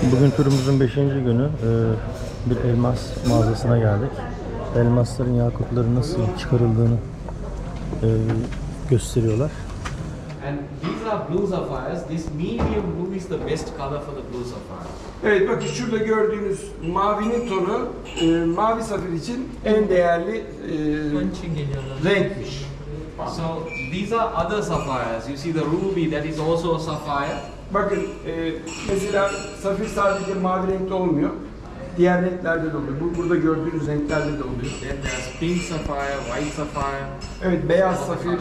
Bugün turumuzun 5. günü Ee, bir elmas mağazasına geldik. Elmasların yakutları nasıl çıkarıldığını e, gösteriyorlar. And these are blue sapphires. This medium blue is the best color for the blue sapphire. Evet bakın şurada gördüğünüz mavinin tonu e, mavi safir için en değerli e, renkmiş. So these are other sapphires. You see the ruby that is also a sapphire. Bakın e, mesela safir sadece mavi renkte olmuyor. Diğer renklerde de oluyor. Bu burada gördüğünüz renklerde de oluyor. Then there's pink sapphire, white sapphire, Evet beyaz safir,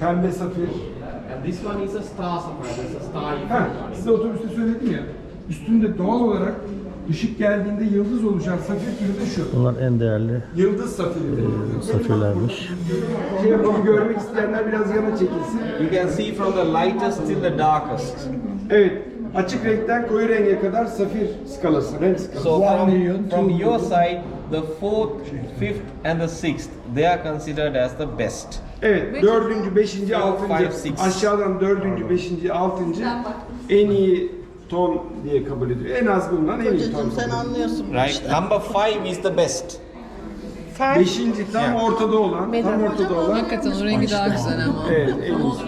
pembe safir. and this one is a star sapphire. There's a star Ha, size otobüste söyledim ya. Üstünde doğal olarak ışık geldiğinde yıldız oluşan safir türü de şu. Bunlar en değerli Yıldız safiridir. safirlermiş. Şey yapalım görmek isteyenler biraz yana çekilsin. You can see from the lightest till the darkest. Evet. Açık renkten koyu renge kadar safir skalası, renk skalası. So from, from your side, the fourth, fifth, and the sixth, they are considered as the best. Evet, dördüncü, beşinci, altıncı, aşağıdan dördüncü, beşinci, altıncı en iyi ton diye kabul ediyor. En az bulunan en iyi ton. Sen anlıyorsun Right. işte. Number five is the best. Beşinci tam ortada olan, tam ortada olan. Hakikaten o rengi daha güzel ama. Evet, en iyisi.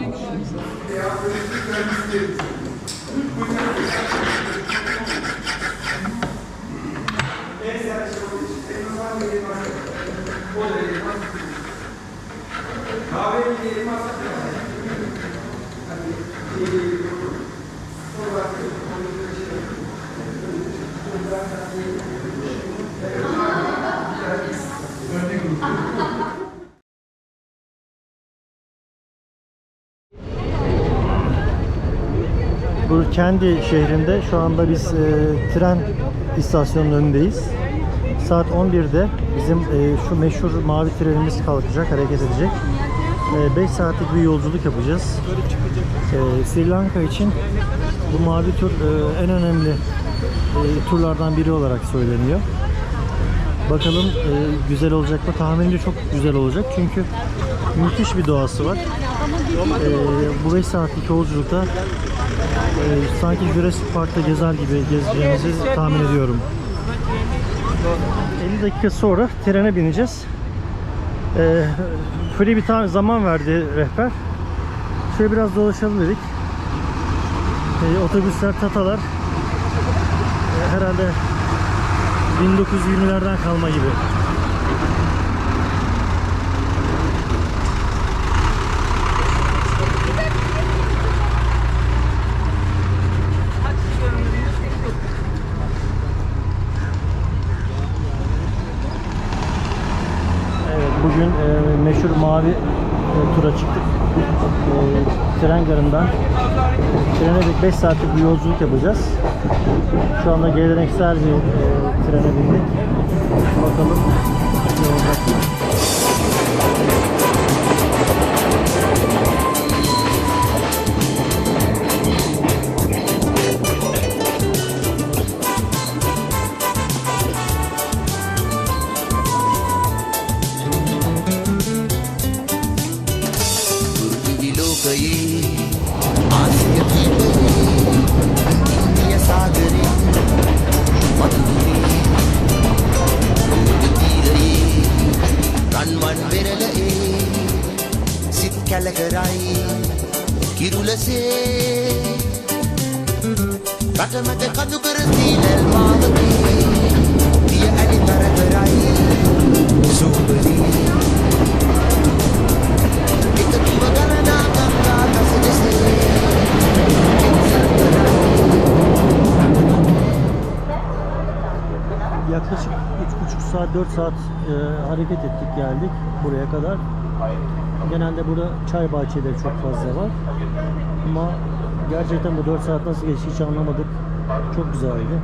Bu kendi şehrinde şu anda biz e, tren istasyonunun önündeyiz. Saat 11'de bizim e, şu meşhur mavi trenimiz kalkacak, hareket edecek. 5 saatlik bir yolculuk yapacağız. E, Sri Lanka için bu mavi tur e, en önemli e, turlardan biri olarak söyleniyor. Bakalım e, güzel olacak mı? Tahminimce çok güzel olacak çünkü müthiş bir doğası var. E, bu 5 saatlik yolculukta ee, sanki Jurassic Park'ta gezer gibi gezeceğimizi tahmin ediyorum. 50 dakika sonra trene bineceğiz. Ee, free bir tane zaman verdi rehber. Şöyle biraz dolaşalım dedik. Ee, otobüsler, tatalar ee, herhalde 1920'lerden kalma gibi. Evet, bugün e, meşhur mavi e, tura çıktık. E, tren garından trene de 5 saatlik bir yolculuk yapacağız. Şu anda geleneksel bir e, trene bindik. Bakalım semete quando grandi saat, 4 saat e, hareket ettik geldik buraya kadar. Genelde burada çay bahçeleri çok fazla var. Ama gerçekten bu 4 saat nasıl geçti hiç anlamadık. Çok güzeldi.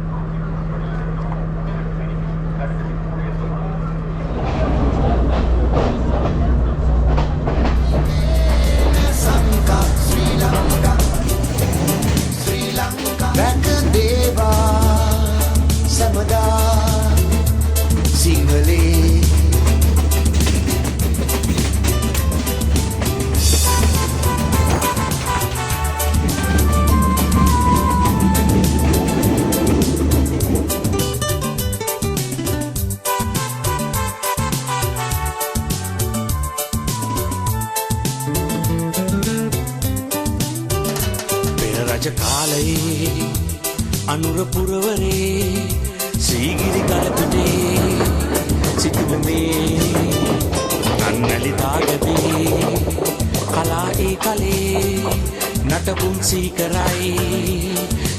නටපුන් සීකරයි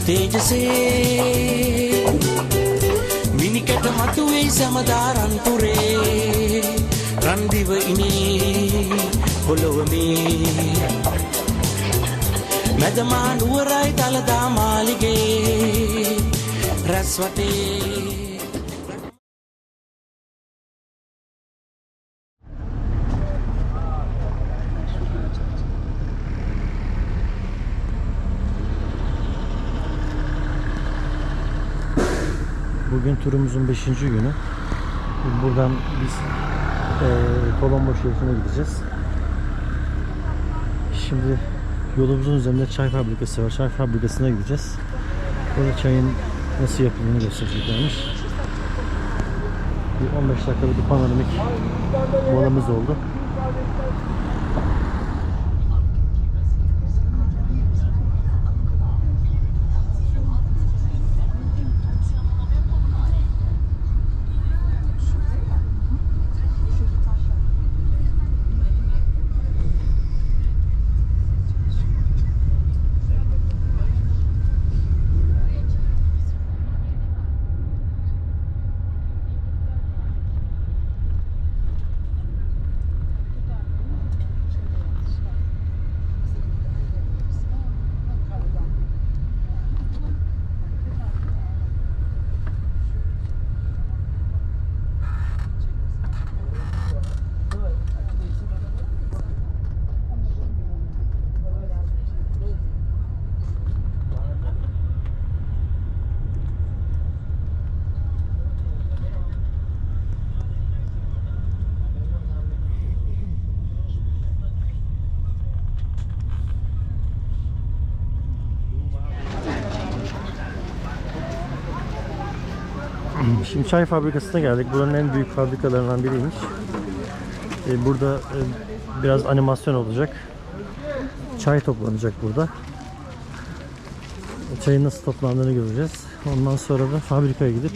තේජසේ මිනිකට මතුවෙයි සමදා රන්පුරේ රන්දිව ඉනේ පොළොවමේ මැදමා නුවරයි තලදා මාලිගේ රැස්වටේ Bugün turumuzun 5. günü. Buradan biz eee Kolombo şehrine gideceğiz. Şimdi yolumuzun üzerinde çay fabrikası var. Çay fabrikasına gideceğiz. Burada çayın nasıl yapıldığını göstereceklermiş. Bir 15 dakikalık bir panoramik molamız oldu. Şimdi çay fabrikasına geldik. Buranın en büyük fabrikalarından biriymiş. Ee, burada e, biraz animasyon olacak. Çay toplanacak burada. Çayın nasıl toplandığını göreceğiz. Ondan sonra da fabrikaya gidip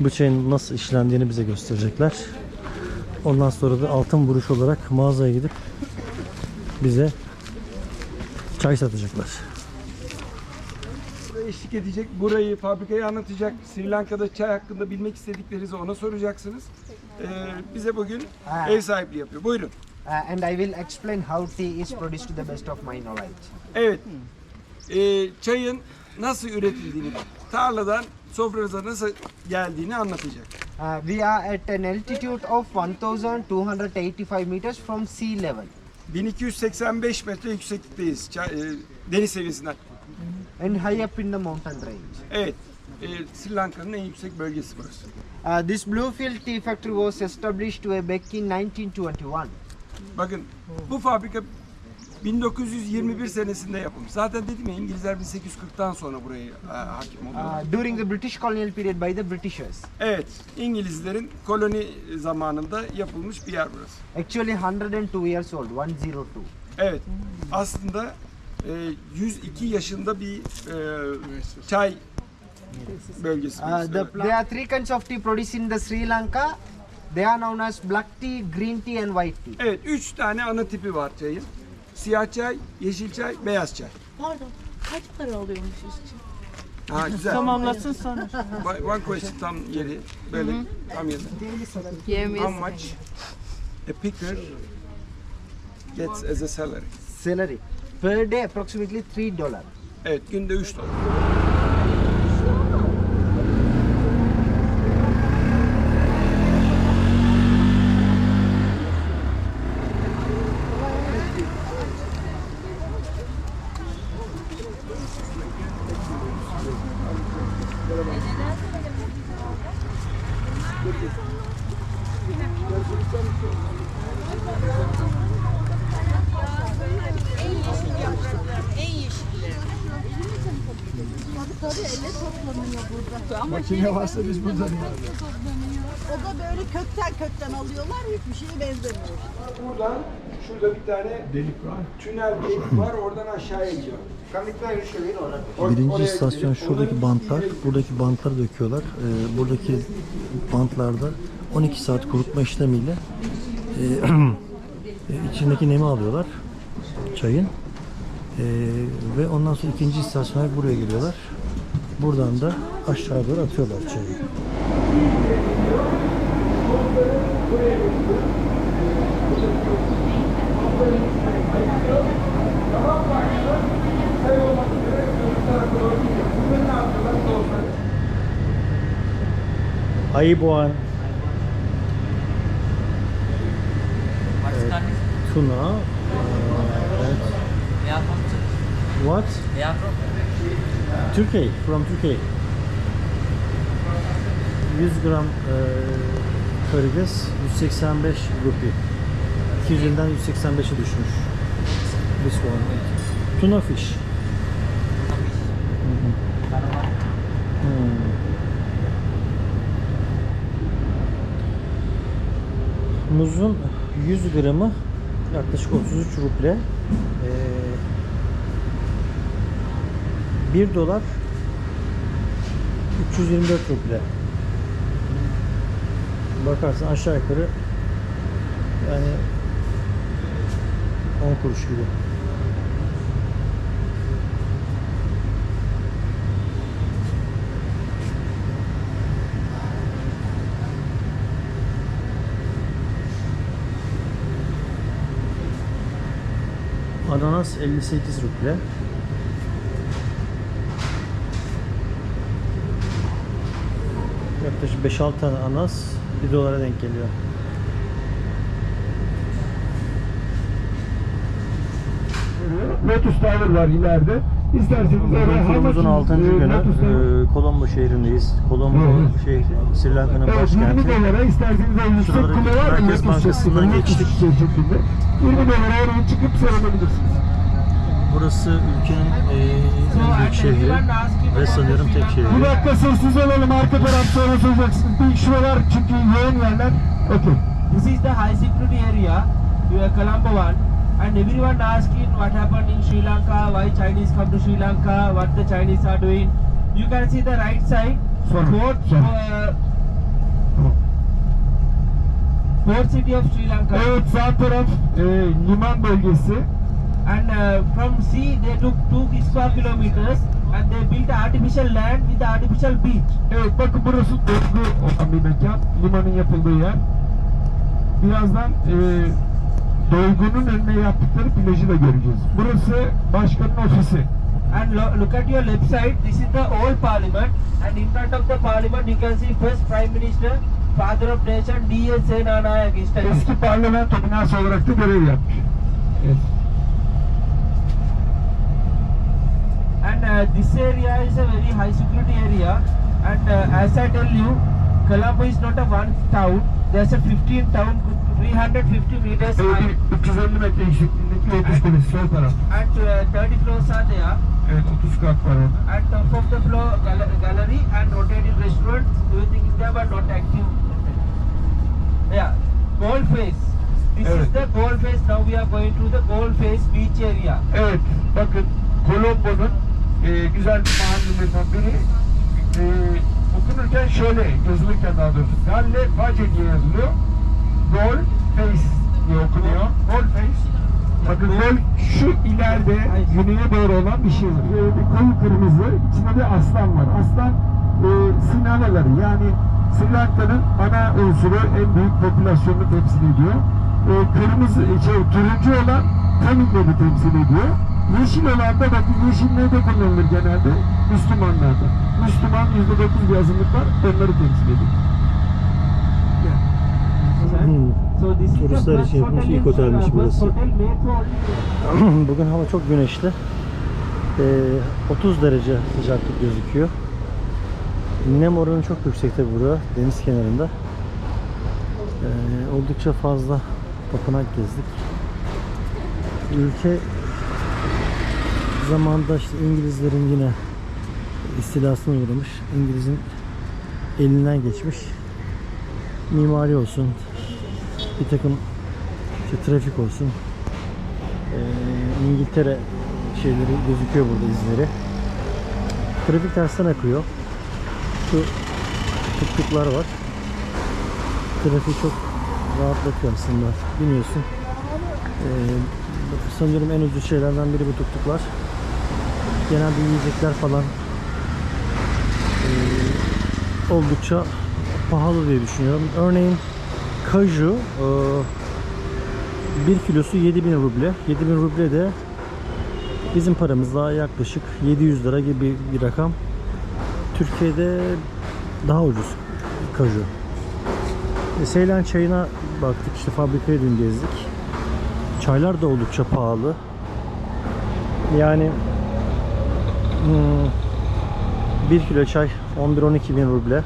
bu çayın nasıl işlendiğini bize gösterecekler. Ondan sonra da altın vuruş olarak mağazaya gidip bize çay satacaklar. Eşlik edecek, burayı, fabrikayı anlatacak. Sri Lanka'da çay hakkında bilmek istediklerinizi ona soracaksınız. Ee, bize bugün ev sahipliği yapıyor. Buyurun. Uh, and I will explain how tea is produced to the best of my knowledge. Evet. Ee, çayın nasıl üretildiğini, tarladan sofranıza nasıl geldiğini anlatacak. Uh, we are at an altitude of 1285 meters from sea level 1285 metre yükseklikteyiz. Çay- e, deniz seviyesinden. And high up in the mountain range. Evet. e, Sri Lanka'nın en yüksek bölgesi burası. Uh, this Bluefield Tea Factory was established way back in 1921. Bakın bu fabrika 1921 senesinde yapılmış. Zaten dedim ya İngilizler 1840'tan sonra buraya e, hakim oluyor. Uh, during the British colonial period by the Britishers. Evet, İngilizlerin koloni zamanında yapılmış bir yer burası. Actually 102 years old, 102. Evet, aslında 102 yaşında bir e, çay bölgesi. Uh, burası. the, Evet. there are three kinds of tea produced in the Sri Lanka. They are known as black tea, green tea and white tea. Evet, üç tane ana tipi var çayın. Siyah çay, yeşil çay, beyaz çay. Pardon, kaç para alıyormuş işçi? Ha güzel. Tamamlasın sonra. One- question tam yeri. Böyle tam yeri. How much a picker gets as a salary? Salary. Per day approximately $3. Evet, günde 3 dolar. Makine varsa biz burada O da böyle kökten kökten alıyorlar hiçbir şeye benzemiyor. Buradan Şurada bir tane delik var. Tünel delik var. Oradan aşağıya gidiyor. Or- Birinci istasyon şuradaki bantlar. Buradaki bantları döküyorlar. Ee, buradaki bantlarda 12 saat kurutma işlemiyle e, e, içindeki nemi alıyorlar çayın. Ee, ve ondan sonra ikinci istasyona buraya geliyorlar. Buradan da aşağı doğru atıyorlar çayı. Ayıboğan tuna evet. What? Türkiye, from Türkiye. 100 gram e, karides 185 rupi. 200'den 185'e düşmüş. This one. Tuna fish. Mhm. Hmm. Muzun 100 gramı yaklaşık 33 ruble. Ee, 1 dolar 324 ruble. Bakarsan aşağı yukarı yani 10 kuruş gibi. Ananas 58 ruble. Yaklaşık 5-6 tane ananas 1 dolara denk geliyor. Lotus Tower var ileride. İsterseniz turumuzun 6. günü Tower. e, Colombo şehrindeyiz. Colombo Evet. şehri Sri Lanka'nın Evet, 20 başkenti. dolara isterseniz var ya, Merkez Bankası'ndan geçtik. Lotus şeklinde. 20 dolara çıkıp seyredebilirsiniz. Burası ülkenin e, en büyük şehri ve sanıyorum tek Bir şehri. dakika sessiz olalım arka taraf sonra soracaksınız. Bir şuralar çünkü yoğun yerler. Okey. This is the high security area, uh, Colombo one, and everyone asking what happened in Sri Lanka, why Chinese come to Sri Lanka, what the Chinese are doing. You can see the right side, Sorry, port, sorry. uh, port city of Sri Lanka, Evet sağ taraf e, liman bölgesi. And uh, from sea they took two square kilometers and they built artificial land with artificial beach. Evet bakın burası dolgu olan bir mekan. Limanın yapıldığı yer. Birazdan e, dolgunun önüne yaptıkları plajı da göreceğiz. Burası başkanın ofisi. And lo- look at your left side, this is the old parliament, and in front of the parliament you can see first prime minister, father of nation, D.S. Telling. Eski parlamento binası olarak da görev yapmış. Evet. This area is a very high security area, and uh, as I tell you, Colombo is not a one town. There's a 15 town, 350 meters high, bir 350 metre yüksekliğindeki Lotus Kulesi and uh, 30 floors are there. Evet 30 kat var orada. At top of the floor, gal- gallery and rotating restaurants. Everything is there, but not active. Yeah, gold face. This is the gold face. Now we are going to the gold face beach area. Evet bakın Colombo'nun e, güzel bir mahallelerinden biri e, okunurken şöyle yazılırken daha doğrusu Galle Face diye yazılıyor. Gol Face diye okunuyor. Gol Face. Bakın gol şu ileride güneye doğru olan bir şey var. E, bir koyu kırmızı içinde bir aslan var. Aslan e, sinalaları yani Sri Lanka'nın ana unsuru en büyük popülasyonunu temsil ediyor. E, kırmızı şey turuncu olan Tamilleri temsil ediyor. Yeşil olan da bakın yeşil neyde kullanılır genelde? Müslümanlarda. Müslüman yüzde dokuz bir azınlık var, onları temsil ediyor. Hmm. Turistler için in ilk otelmiş burası. Bugün hava çok güneşli. Ee, 30 derece sıcaklık gözüküyor. Nem oranı çok yüksek tabi burada deniz kenarında. Ee, oldukça fazla tapınak gezdik. Ülke zamanında işte İngilizlerin yine istilasına uğramış. İngiliz'in elinden geçmiş. Mimari olsun, bir takım işte trafik olsun, Ee, İngiltere şeyleri gözüküyor burada izleri. Trafik tersten akıyor. Şu tıktıklar var. Trafiği çok rahatlatıyor aslında. Biniyorsun. Ee, sanıyorum en ucuz şeylerden biri bu tuk-tuklar. Genelde yiyecekler falan ee, oldukça pahalı diye düşünüyorum. Örneğin kaju e, 1 kilosu 7000 ruble. 7000 ruble de bizim paramızla yaklaşık 700 lira gibi bir rakam. Türkiye'de daha ucuz kaju. E, Seylan çayına baktık işte fabrikayı dün gezdik. Çaylar da oldukça pahalı. Yani 1 kilo çay 11-12 bin ruble.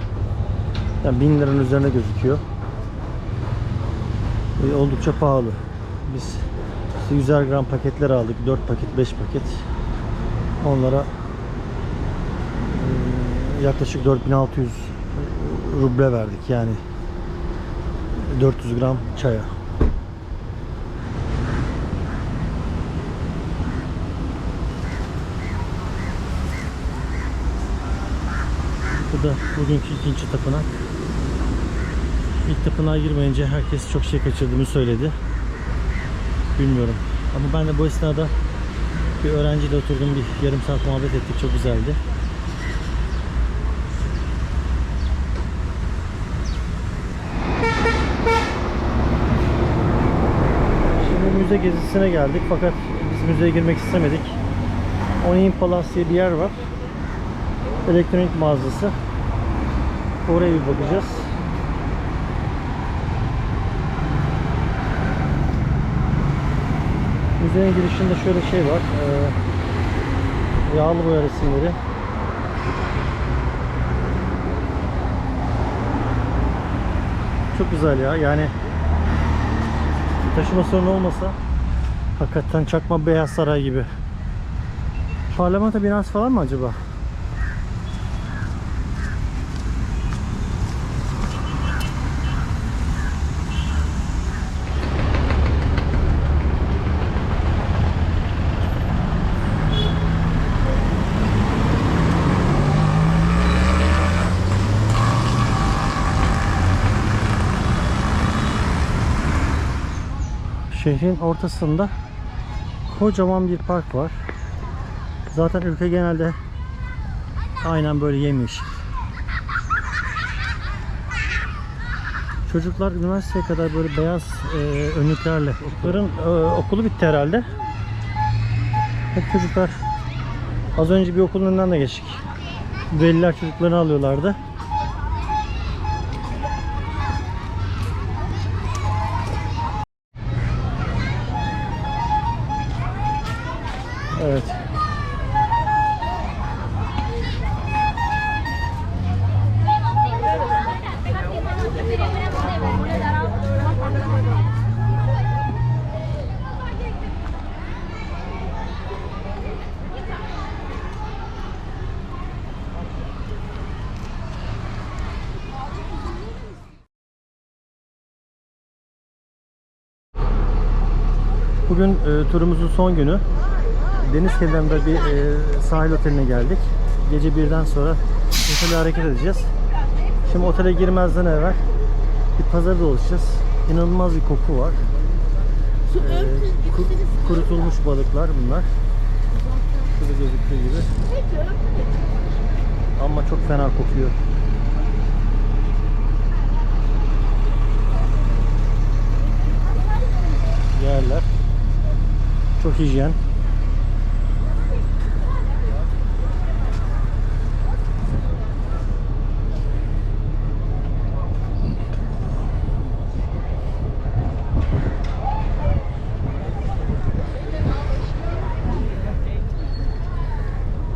Yani 1000 liranın üzerine gözüküyor. E, oldukça pahalı. Biz işte 100'er gram paketler aldık. 4 paket, 5 paket. Onlara e, yaklaşık 4600 ruble verdik yani 400 gram çaya. Bu da bugünkü ikinci tapınak. İlk tapınağa girmeyince herkes çok şey kaçırdığımı söyledi. Bilmiyorum. Ama ben de bu esnada bir öğrenciyle oturdum bir yarım saat muhabbet ettik. Çok güzeldi. Şimdi müze gezisine geldik fakat biz müzeye girmek istemedik. Onin Palace diye bir yer var. Elektronik mağazası. Oraya bir bakacağız. Müzenin girişinde şöyle şey var. Ee, yağlı boya resimleri. Çok güzel ya. Yani taşıma sorunu olmasa hakikaten çakma Beyaz Saray gibi. Parlamento binası falan mı acaba? Şehrin ortasında kocaman bir park var. Zaten ülke genelde aynen böyle yemyeşil. Çocuklar üniversiteye kadar böyle beyaz e, önlüklerle. Çocukların e, okulu bitti herhalde. Hep çocuklar az önce bir okulun önünden de geçtik. Veliler çocuklarını alıyorlardı. Bugün e, turumuzun son günü. Deniz kenarında bir e, sahil oteline geldik. Gece birden sonra otele hareket edeceğiz. Şimdi otele girmezden evvel bir pazarda dolaşacağız. İnanılmaz bir koku var. E, ku- kurutulmuş balıklar bunlar. Şurada gözüktüğü gibi. Ama çok fena kokuyor. Yerler. Çok hijyen.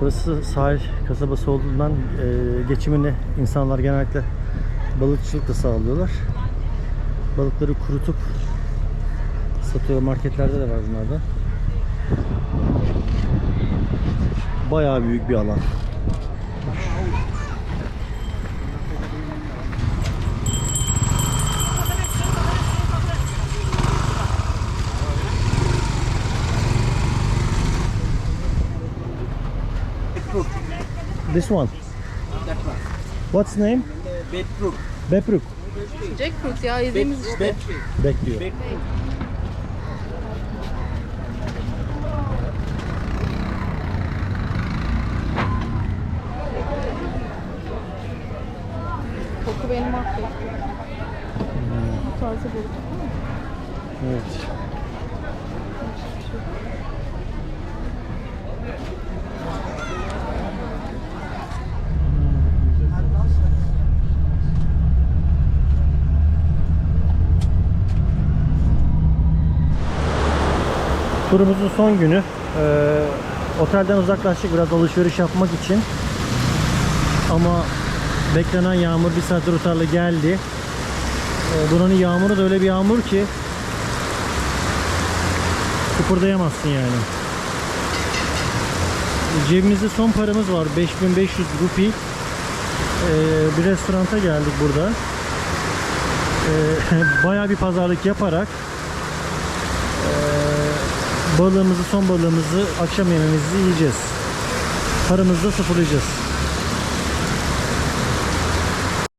Burası sahil kasabası olduğundan e, geçimini insanlar genellikle balıkçılıkla sağlıyorlar. Balıkları kurutup satıyor. Marketlerde de var bunlardan. Bayağı büyük bir alan. This one. That one. What's name? Betruk. Betruk. Jackfruit ya yediğimiz işte. Bekliyor. Bekliyor. Evet. Turumuzun son günü. Ee, otelden uzaklaştık biraz alışveriş yapmak için. Ama beklenen yağmur bir saattir utarla geldi. Ee, buranın yağmuru da öyle bir yağmur ki kıpırdayamazsın yani. Cebimizde son paramız var 5500 rupi. Ee, bir restoranta geldik burada. Ee, bayağı bir pazarlık yaparak balığımızı son balığımızı akşam yemeğimizi yiyeceğiz. Paramızı da sıfırlayacağız.